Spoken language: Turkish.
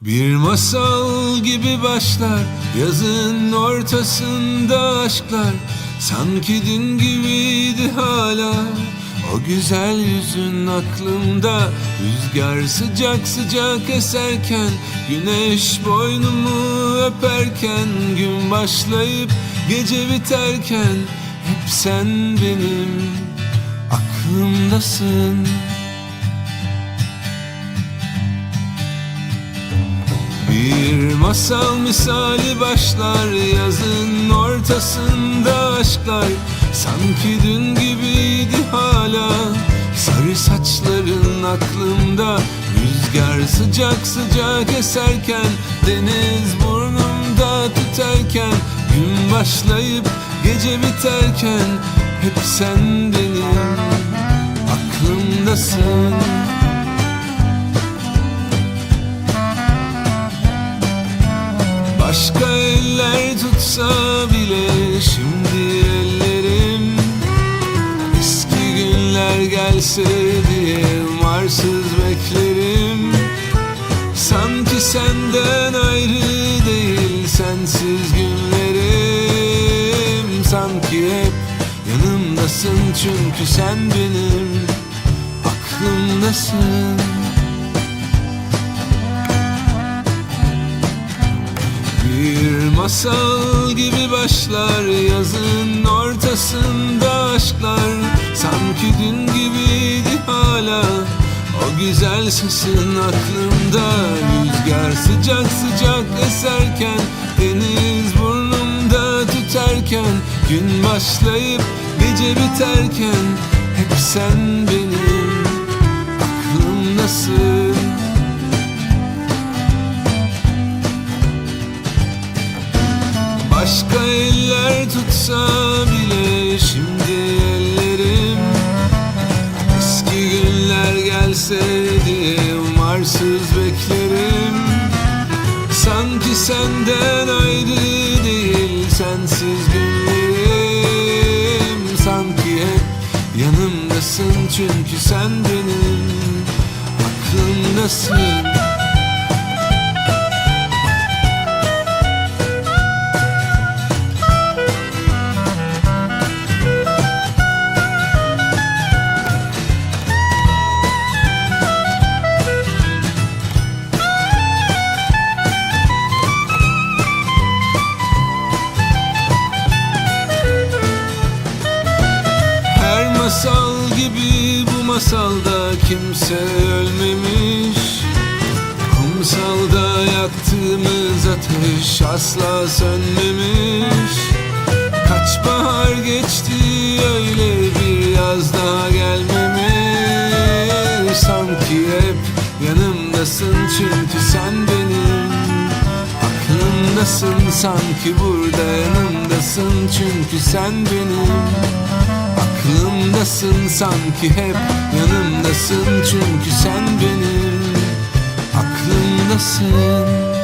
Bir masal gibi başlar yazın ortasında aşklar. Sanki dün gibiydi hala o güzel yüzün aklımda. Rüzgar sıcak sıcak eserken Güneş boynumu öperken Gün başlayıp gece biterken Hep sen benim aklımdasın masal misali başlar yazın ortasında aşklar. Sanki dün gibiydi hala sarı saçların aklımda. Rüzgar sıcak sıcak eserken deniz burnumda tüterken Gün başlayıp gece biterken hep sen benim aklımdasın Başka eller tutsa bile şimdi ellerim. Eski günler gelse diye umarsız beklerim. Sanki senden ayrı değil sensiz günlerim. Sanki hep yanımdasın çünkü sen benim aklımdasın masal gibi başlar yazın ortasında aşklar. Sanki dün gibiydi hala o güzel sesin aklımda. Rüzgar sıcak sıcak eserken deniz burnumda tüterken Gün başlayıp gece biterken hep sen benim aklımdasın Başka eller tutsa bile şimdi ellerim. Eski günler gelse diye umarsız beklerim. Sanki senden ayrı değil sensiz günlerim. Sanki hep yanımdasın çünkü sen benim aklımdasın masal gibi bu masalda kimse ölmemiş. Kumsalda yaktığımız ateş asla sönmemiş. Kaç bahar geçti öyle bir yaz daha gelmemiş. Sanki hep yanımdasın çünkü sen benim. Aklımdasın sanki burada yanımdasın çünkü sen benim Aklımdasın sanki hep yanımdasın çünkü sen benim. Aklımdasın